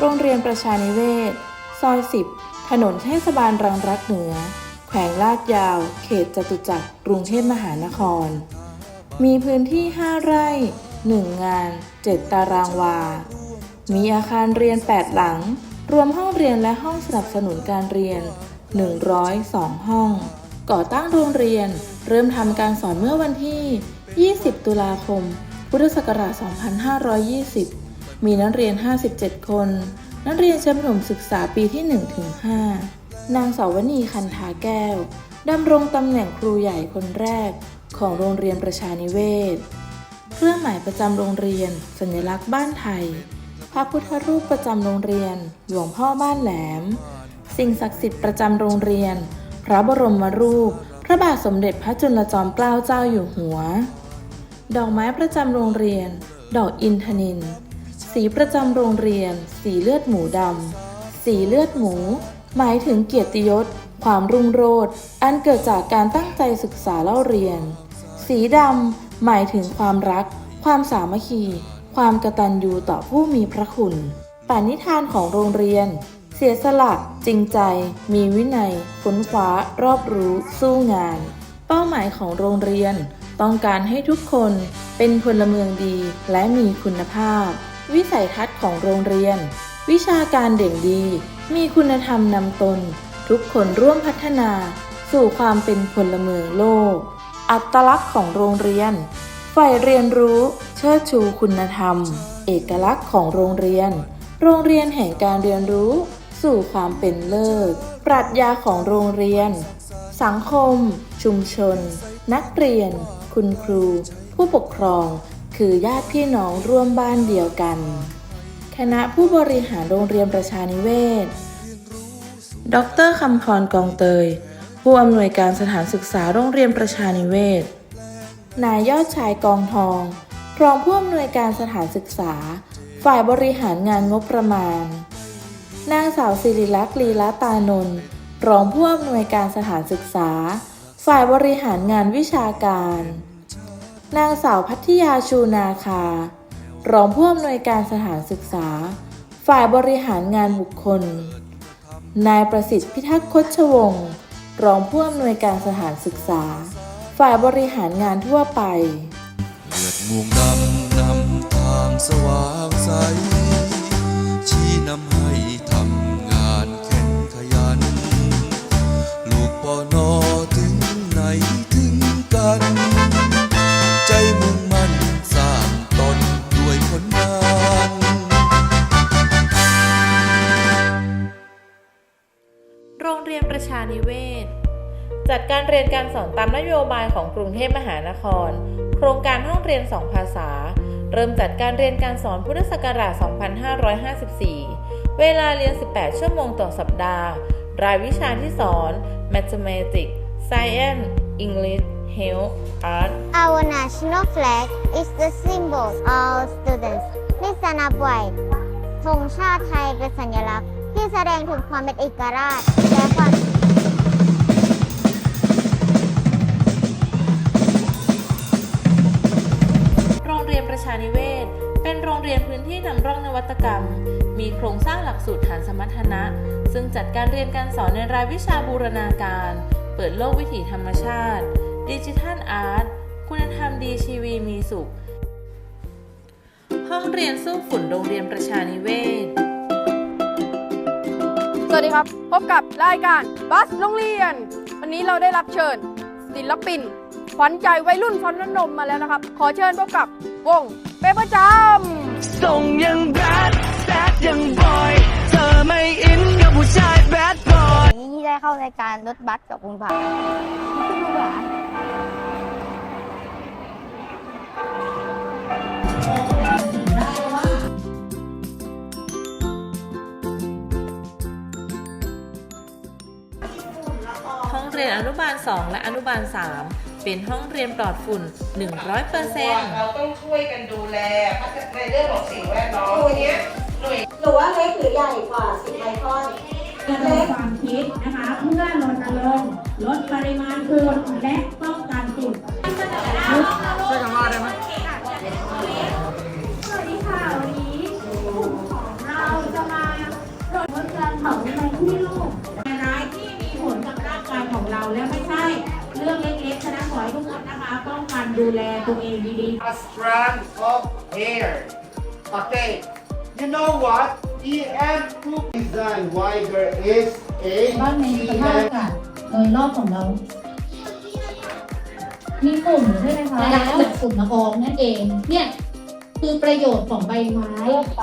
โรงเรียนประชานิเวศ ซอย 10 ถนนเทศบาลรังรักเหนือ แขวงลาดยาว เขตจตุจักร กรุงเทพมหานคร มีพื้นที่ 5 ไร่ 1 งาน 7 ตารางวา มีอาคารเรียน 8 หลัง รวมห้องเรียนและห้องสนับสนุนการเรียน 102 ห้อง ก่อตั้งโรงเรียน เริ่มทำการสอนเมื่อวันที่ 20 ตุลาคม พุทธศักราช 2520 มีนักเรียน 57 คน นักเรียนชั้นประถมศึกษาปีที่ 1-5 นางสาวนีคันธาแก้วดำรงตำแหน่งครูใหญ่คนแรกของโรงเรียนประชานิเวศ เครื่องหมายประจำโรงเรียน สัญลักษณ์บ้านไทย พระพุทธรูปประจำโรงเรียน หลวงพ่อบ้านแหลม สิ่งศักดิ์สิทธิ์ประจำโรงเรียน พระบรมรูป พระบาทสมเด็จพระจุลจอมเกล้าเจ้าอยู่หัว ดอกไม้ประจำโรงเรียน ดอกอินทนิน สีประจำโรงเรียน สีเลือดหมูดำ สีเลือดหมู หมายถึงเกียรติยศ ความรุ่งโรจน์ อันเกิดจากการตั้งใจศึกษาเล่าเรียน สีดำ หมายถึงความรัก ความสามัคคี ความกตัญญูต่อผู้มีพระคุณปานิธานของโรงเรียน เสียสละ จริงใจ มีวินัยค้นคว้า รอบรู้ สู้งาน เป้าหมายของโรงเรียน ต้องการให้ทุกคนเป็นพลเมืองดีและมีคุณภาพ วิสัยทัศน์ของโรงเรียน วิชาการเด่นดี มีคุณธรรมนำตน ทุกคนร่วมพัฒนา สู่ความเป็นพลเมืองโลก อัตลักษณ์ของโรงเรียน ฝ่ายเรียนรู้เชิดชูคุณธรรม เอกลักษณ์ของโรงเรียน โรงเรียนแห่งการเรียนรู้ สู่ความเป็นเลิศปรัชญาของโรงเรียน สังคม ชุมชน นักเรียน คุณครู ผู้ปกครอง คือญาติพี่น้องร่วมบ้านเดียวกัน คณะผู้บริหารโรงเรียนประชานิเวศ ดรคำพรกองเตย ผู้อำนวยการสถานศึกษาโรงเรียนประชานิเวศ นายยอดชายกองทอง รองผู้อำนวยการสถานศึกษา ฝ่ายบริหารงานงบประมาณ นางสาวศิริลักษณ์ลีลาตานนท์รองผู้อำนวยการสถานศึกษา ฝ่ายบริหารงานวิชาการ นางสาวพัทยาชูนาคา รองผู้อำนวยการสถานศึกษา ฝ่ายบริหารงานบุคคล นายประสิทธิ์พิทักษ์คชวงศ์รองผู้อำนวยการสถานศึกษา ฝ่ายบริหารงานทั่วไป เลือดม่วงดำนำทางสว่างใส การเรียนการสอนตามนโยบายของกรุงเทพมหานคร โครงการห้องเรียน 2 ภาษา เริ่มจัดการเรียนการสอนพุทธศักราช 2554 เวลาเรียน 18 ชั่วโมงต่อสัปดาห์ รายวิชาที่สอน Mathematics Science English Health Art Our national flag is the symbol of all students นิสนับไว้ธงชาติไทยเป็นสัญลักษณ์ ที่แสดงถึงความเป็นเอกราชและความ รงเรียนประชานิเวศ เป็นโรงเรียนพื้นที่นำร่องนวัตกรรม มีโครงสร้างหลักสูตรฐานสมรรถนะ ซึ่งจัดการเรียนการสอนในรายวิชาบูรณาการ เปิดโลกวิถีธรรมชาติ ดิจิทัลอาร์ต คุณธรรมดีชีวีมีสุข ห้องเรียนสู้ฝุ่นโรงเรียนประชานิเวศ สวัสดีครับ พบกับรายการบัสโรงเรียน วันนี้เราได้รับเชิญศิลปิน ขวัญใจวัยรุ่นฟันน้ำนมมาแล้วนะครับ ขอเชิญพบกับวงเปเปอร์จามส่งยังแบดแบดยังบอยเธอไม่อินกับผู้ชายแบดบอยนี้ที่ได้เข้ารายการรถบัสกับคุณผาขึ้นลูกหลานห้องเรียนอนุบาล 2 และอนุบาล 3 เป็นห้องเรียนปลอดฝุ่น 100%เราต้องช่วยกันดูแลในเรื่องของสิ่งแวดล้อมตัวเนี้ยหน่วยหรือว่าเล็กหรือใหญ่กว่าสิบไมครอนระดมความคิดนะคะ เพื่อรณรงค์ลดปริมาณฝุ่นและป้อง นนะคะป้องกันดูแลตัวเองดีๆ a strand of hair. Okay. You know what? EM group design why there is a บ้านในสภาพอากาศโดยรอบของเรา มีฝุ่นใช่ไหมคะแล้วฝุ่นละอองนั่นเอง เนี่ย คือประโยชน์ของใบไม้ไป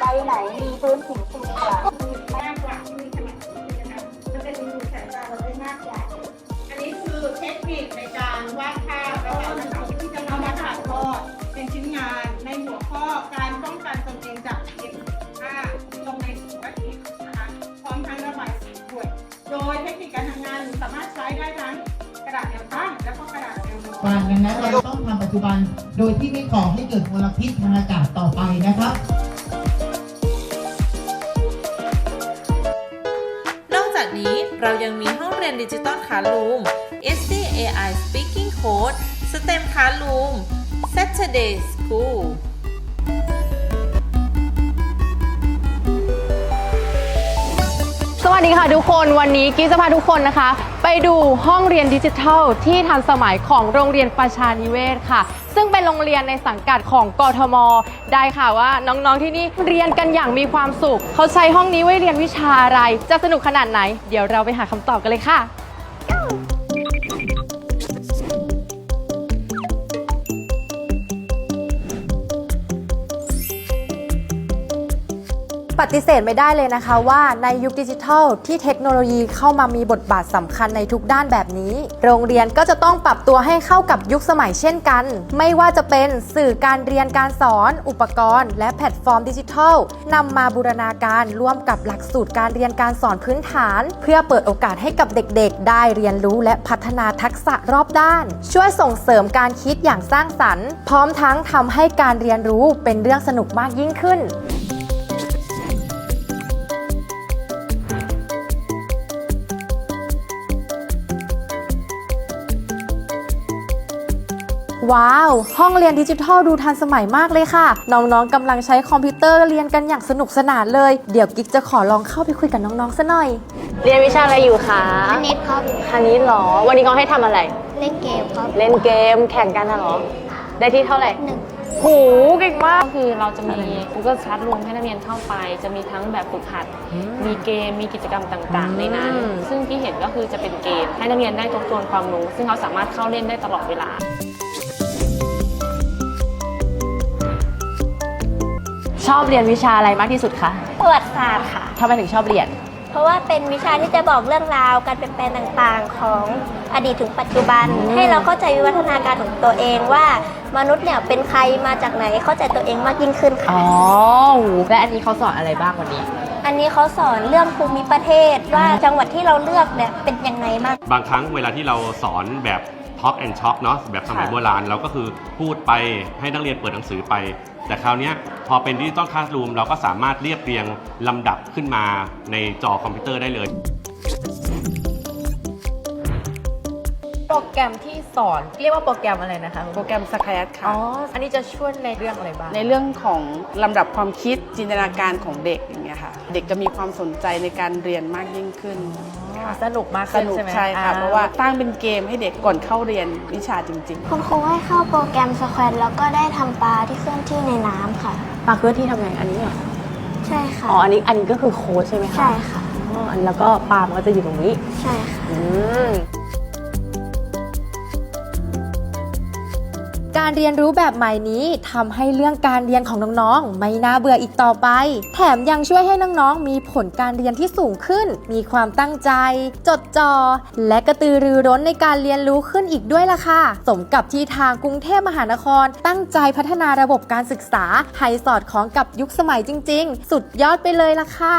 ไปไหนมีพื้นสีสูงกว่ เป็นชิ้นงานในหัวข้อการป้องกันตนเองจากเด็กผ้าลงในสุขภิษนะคะพร้อมทั้งระบายสีด้วยโดยเทคนิคการทำงานสามารถใช้ได้ทั้งกระดาษแนวตั้งและก็กระดาษแนวนอนดังนั้นเราต้องทำปัจจุบัน โดยที่ไม่ก่อให้เกิดมลพิษทางอากาศต่อไปนะครับนอกจากนี้เรายังมีห้องเรียนดิจิตอลคา r ูม SCAI Speaking Code STEM คา r ูม Saturday School สวัสดีค่ะทุกคนวันนี้กิ๊ฟจะพาทุกคนนะคะ ไปดูห้องเรียนดิจิทัล ที่ทันสมัยของโรงเรียนประชานิเวศค่ะ ซึ่งเป็นโรงเรียนในสังกัดของกทม ได้ค่ะว่าน้องๆที่นี่เรียนกันอย่างมีความสุข เขาใช้ห้องนี้ไว้เรียนวิชาอะไร จะสนุกขนาดไหน เดี๋ยวเราไปหาคำตอบกันเลยค่ะ ฏิเสธไม่ได้เลยนะคะว่าในยุคดิจิทัล ที่เทคโนโลยีเข้ามามีบทบาทสำคัญในทุกด้านแบบนี้ โรงเรียนก็จะต้องปรับตัวให้เข้ากับยุคสมัยเช่นกัน ไม่ว่าจะเป็นสื่อการเรียนการสอน อุปกรณ์ และแพลตฟอร์มดิจิทัลนำมาบูรณาการร่วมกับหลักสูตรการเรียนการสอนพื้นฐาน เพื่อเปิดโอกาสให้กับเด็กๆ ได้เรียนรู้และพัฒนาทักษะรอบด้าน ช่วยส่งเสริมการคิดอย่างสร้างสรรค์ พร้อมทั้งทำให้การเรียนรู้เป็นเรื่องสนุกมากยิ่งขึ้น ว้าว ห้องเรียนดิจิทัลดูทันสมัยมากเลยค่ะ น้องๆกำลังใช้คอมพิวเตอร์เรียนกันอย่างสนุกสนานเลย เดี๋ยวกิ๊กจะขอลองเข้าไปคุยกับน้องๆซะหน่อย เรียนวิชาอะไรอยู่คะอันนี้ครับคณิตหรอ วันนี้เขาให้ทำอะไร เล่นเกมครับเล่นเกมแข่งกันนะเหรอ ได้ที่เท่าไหร่ หนึ่ง โหเก่งมาก ก็คือเราจะมี Google Classroom ให้นักเรียนเข้าไป จะมีทั้งแบบฝึกหัด มีเกม มีกิจกรรมต่าง ๆ ในนั้น อืม ซึ่งที่เห็นก็คือจะเป็นเกม ให้นักเรียนได้ทบทวนความรู้ ซึ่งเขาสามารถเข้าเล่นได้ตลอดเวลา ชอบเรียนวิชาอะไรมากที่สุดคะประวัติศาสตร์ค่ะ ทำไมถึงชอบเรียน เพราะว่าเป็นวิชาที่จะบอกเรื่องราวการเปลี่ยนแปลงต่างๆ ของอดีตถึงปัจจุบัน ให้เราเข้าใจวิวัฒนาการของตัวเองว่ามนุษย์เนี่ยเป็นใครมาจากไหนเข้าใจตัวเองมากยิ่งขึ้นค่ะ อ๋อโหและอันนี้เขาสอนอะไรบ้างวันนี้ อันนี้เขาสอนเรื่องภูมิประเทศว่าจังหวัดที่เราเลือกเนี่ยเป็นยังไงบ้าง บางครั้งเวลาที่เราสอนแบบ Talk and Talk เนาะแบบสมัยค่ะ โบราณเราก็คือพูดไปให้นักเรียนเปิดหนังสือไป แต่คราวนี้พอเป็นดิจิตอลคลาสรูมเราก็สามารถเรียบเรียงลำดับขึ้นมาในจอคอมพิวเตอร์ได้เลย โปรแกรมที่สอนเรียกว่าโปรแกรมอะไรนะคะ โปรแกรมสแครดค่ะ อ๋อ อันนี้จะช่วยในเรื่องอะไรบ้าง ในเรื่องของลำดับความคิดจินตนาการของเด็กอย่างเงี้ยค่ะ เด็กจะมีความสนใจในการเรียนมากยิ่งขึ้นค่ะสนุกมากสขึ้นนุกใช่ไหมใช่ค่ะ อ่เพราะว่าตั้งเป็นเกมให้เด็กก่อนเข้าเรียนวิชาจริงๆคุณครูให้เข้าโปรแกรมสแควร์แล้วก็ได้ทำปลาที่เคลื่อนที่ในน้ำค่ะ ปากเคลื่อนที่ทำไงอันนี้เหรอใช่ค่ะ อ๋ออันนี้อันนี้ก็คือโค้ดใช่ไหมคะใช่ค่ะ อ๋ออันแล้วก็ปาล์มก็จะอยู่ตรงนี้ ใช่ค่ะ อืม การเรียนรู้แบบใหม่นี้ทำให้เรื่องการเรียนของน้องๆ ไม่น่าเบื่ออีกต่อไป แถมยังช่วยให้น้องๆ มีผลการเรียนที่สูงขึ้น มีความตั้งใจ จดจ่อและกระตือรือร้นในการเรียนรู้ขึ้นอีกด้วยล่ะค่ะ สมกับที่ทางกรุงเทพมหานคร ตั้งใจพัฒนาระบบการศึกษาให้สอดคล้องกับยุคสมัยจริง ๆ สุดยอดไปเลยล่ะค่ะ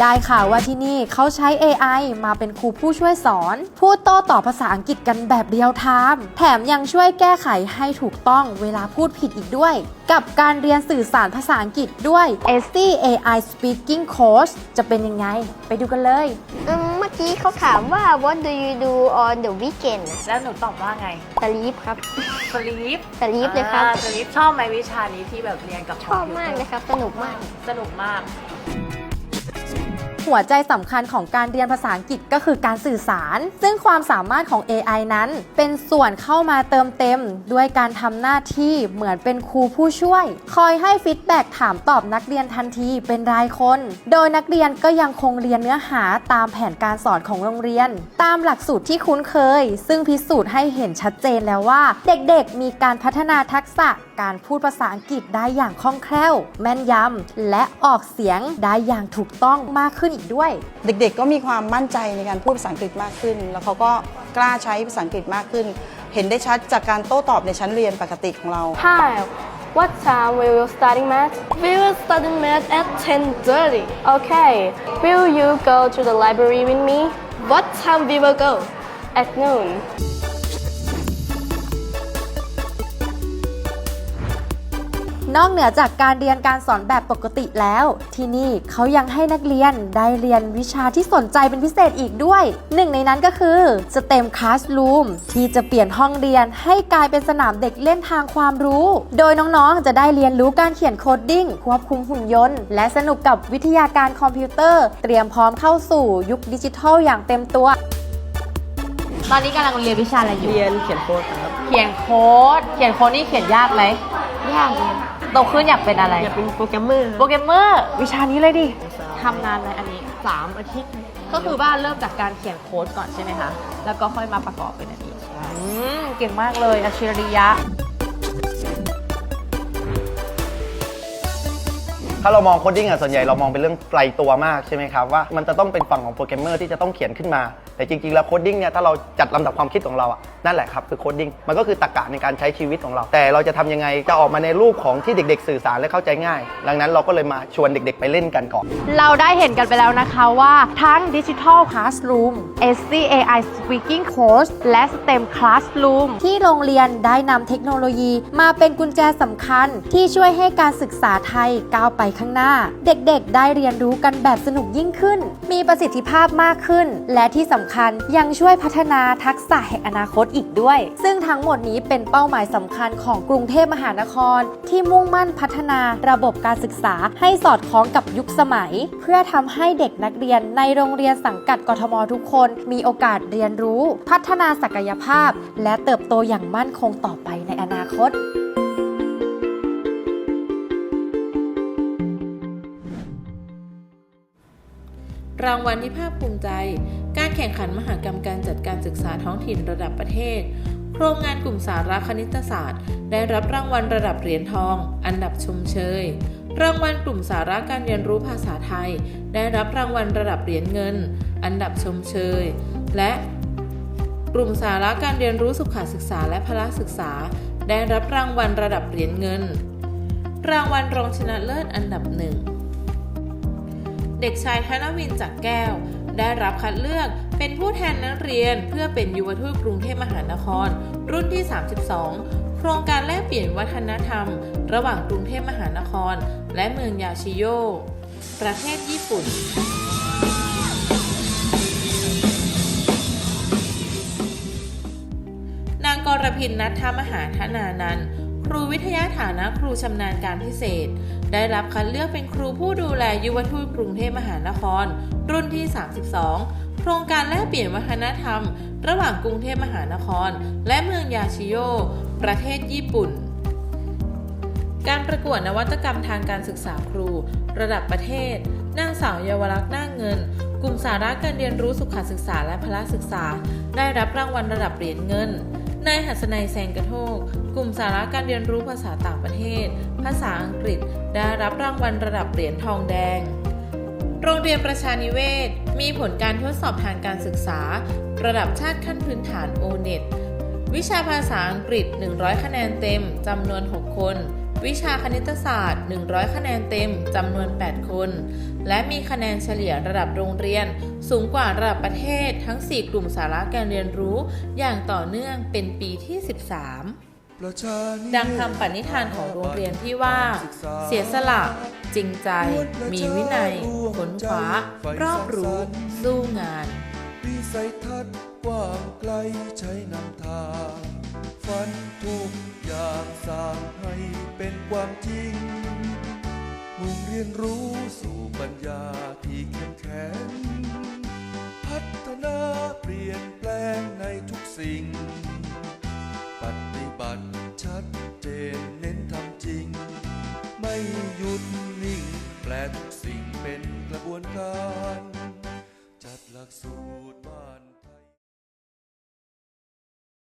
ได้ข่าวว่าที่นี่เขาใช้ AI มาเป็นครูผู้ช่วยสอน พูดโต้ตอบภาษาอังกฤษกันแบบเรียลไทม์แถมยังช่วยแก้ไขให้ถูกต้องเวลาพูดผิดอีกด้วย กับการเรียนสื่อสารภาษาอังกฤษด้วย SC AI Speaking Course จะเป็นยังไง ไปดูกันเลย อืมเมื่อกี้เขาถามว่า what do you do on the weekend แล้วหนูตอบว่าไงสลีปครับสลีปสลีปเลยครับอ่าสลีปชอบไหมวิชานี้ที่แบบเรียนกับชอบมากเลยครับ สนุกมาก สนุกมาก หัวใจสำคัญของการเรียนภาษาอังกฤษก็คือการสื่อสาร ซึ่งความสามารถของ AI นั้น เป็นส่วนเข้ามาเติมเต็ม ด้วยการทำหน้าที่เหมือนเป็นครูผู้ช่วย คอยให้ฟีดแบ็กถามตอบนักเรียนทันทีเป็นรายคน โดยนักเรียนก็ยังคงเรียนเนื้อหาตามแผนการสอนของโรงเรียน ตามหลักสูตรที่คุ้นเคย ซึ่งพิสูจน์ให้เห็นชัดเจนแล้วว่า เด็กๆ มีการพัฒนาทักษะ การพูดภาษาอังกฤษได้อย่างคล่องแคล่ว แม่นยำ และออกเสียงได้อย่างถูกต้องมากขึ้นอีกด้วย เด็กๆ ก็มีความมั่นใจในการพูดภาษาอังกฤษมากขึ้น แล้วเขาก็กล้าใช้ภาษาอังกฤษมากขึ้น เห็นได้ชัดจากการโต้ตอบในชั้นเรียนปกติของเรา Hi what time we will study math we will study math at 10:30 okay will you go to the library with me what time we will go at noon นอกเหนือจากการเรียนการสอนแบบปกติแล้ว ที่นี่เขายังให้นักเรียนได้เรียนวิชาที่สนใจเป็นพิเศษอีกด้วย หนึ่งในนั้นก็คือ STEM Classroom ที่จะเปลี่ยนห้องเรียนให้กลายเป็นสนามเด็กเล่นทางความรู้ โดยน้องๆ จะได้เรียนรู้การเขียนโคดดิ้งควบคุมหุ่นยนต์ และสนุกกับวิทยาการคอมพิวเตอร์ เตรียมพร้อมเข้าสู่ยุคดิจิทัลอย่างเต็มตัวตอนนี้กำลังเรียนวิชาอะไรอยู่ เรียนเขียนโค้ดครับ เขียนโค้ด เขียนโค้ดนี่เขียนยากไหม ยากเลย โตขึ้นอยากเป็นอะไร อยากเป็นโปรแกรมเมอร์โปรแกรมเมอร์ วิชานี้เลยดิทำนานไหมอันนี้ 3 อาทิตย์ ก็คือว่าเริ่มจากการเขียนโค้ดก่อนใช่ไหมคะ แล้วก็ค่อยมาประกอบเป็นอันนี้อืมเก่งมากเลยอัจฉริยะ ถ้าเรามองโคดดิ้งอะส่วนใหญ่เรามองเป็นเรื่องไกลตัวมากใช่ไหมครับว่ามันจะต้องเป็นฝั่งของโปรแกรมเมอร์ที่จะต้องเขียนขึ้นมา แต่จริงๆแล้วโคดดิ้งเนี่ยถ้าเราจัดลำดับความคิดของเราอะนั่นแหละครับคือโคดดิ้งมันก็คือตรรกะในการใช้ชีวิตของเรา แต่เราจะทำยังไงจะออกมาในรูปของที่เด็ก ๆ สื่อสารและเข้าใจง่าย ดังนั้นเราก็เลยมาชวนเด็ก ๆ ไปเล่นกันก่อน เราได้เห็นกันไปแล้วนะคะว่าทั้ง Digital Classroom SCAI Speaking Course และ STEM Classroom ที่โรงเรียนได้นำเทคโนโลยี มาเป็นกุญแจสำคัญที่ช่วยให้การศึกษาไทยก้าวไปข้างหน้า เด็กๆ ได้เรียนรู้กันแบบสนุกยิ่งขึ้น มีประสิทธิภาพมากขึ้น และที่สำคัญยังช่วยพัฒนาทักษะแห่งอนาคตอีกด้วย ซึ่งทั้งหมดนี้เป็นเป้าหมายสำคัญของกรุงเทพมหานคร ที่มุ่งมั่นพัฒนาระบบการศึกษาให้สอดคล้องกับยุคสมัย เพื่อทำให้เด็กนักเรียนในโรงเรียนสังกัดกทมทุกคน มีโอกาสเรียนรู้ พัฒนาศักยภาพ และเติบโตอย่างมั่นคงต่อไปในอนาคต รางวัลที่ภาคภูมิใจ การแข่งขันมหกรรมการจัดการศึกษาท้องถิ่นระดับประเทศ โครงงานกลุ่มสาระคณิตศาสตร์ ได้รับรางวัลระดับเหรียญทอง อันดับชมเชย รางวัลกลุ่มสาระการเรียนรู้ภาษาไทย ได้รับรางวัลระดับเหรียญเงิน อันดับชมเชย และกลุ่มสาระการเรียนรู้สุขศึกษาและพละศึกษา ได้รับรางวัลระดับเหรียญเงิน รางวัลรองชนะเลิศอันดับหนึ่ง เด็กชายธนวินจากแก้ว ได้รับคัดเลือกเป็นผู้แทนนักเรียนเพื่อเป็นยุวทูตกรุงเทพมหานคร รุ่นที่ 32 โครงการแลกเปลี่ยนวัฒนธรรม ระหว่างกรุงเทพมหานคร และเมืองยาชิโย ประเทศญี่ปุ่นนางกรพินนัทธมหาธนานันครูวิทยาฐานะครูชำนาญการพิเศษ ได้รับคัดเลือกเป็นครูผู้ดูแลยุวทูตกรุงเทพมหานคร รุ่นที่ 32 โครงการแลกเปลี่ยนวัฒนธรรม ระหว่างกรุงเทพมหานคร และเมืองยาชิโย ประเทศญี่ปุ่น การประกวดนวัตกรรมทางการศึกษาครู ระดับประเทศ นางสาวเยาวลักษ์น้าเงิน กลุ่มสาระการเรียนรู้สุขศึกษาและพละศึกษา ได้รับรางวัลระดับเหรียญเงินนายหัสนัยแซงกระโทก กลุ่มสาระการเรียนรู้ภาษาต่างประเทศ ภาษาอังกฤษ ได้รับรางวัลระดับเหรียญทองแดง โรงเรียนประชานิเวศ มีผลการทดสอบทางการศึกษา ระดับชาติขั้นพื้นฐาน o n e t วิชาภาษาอังกฤษ 100 คะแนนเต็ม จำนวน 6 คน วิชาคณิตศาสตร์ 100 คะแนนเต็ม จำนวน 8 คน และมีคะแนนเฉลี่ยระดับโรงเรียน สูงกว่าระดับประเทศทั้ง 4 กลุ่มสาระการเรียนรู้ อย่างต่อเนื่องเป็นปีที่ 13 ดังคำปณิธานของโรงเรียนที่ว่า เสียสละจริงใจ มีวินัยขนขวารอบรู้ สู้งานวิสัยทัศน์กว้างไกลใช้นำทางฝันทุกอย่างสร้างให้เป็นความจริงมุ่งเรียนรู้สู่ปัญญาที่เข้มแข็งพัฒนาเปลี่ยนแปลงในทุกสิ่ง กสิ่งเป็นกระบวนการจัดหลักสูตร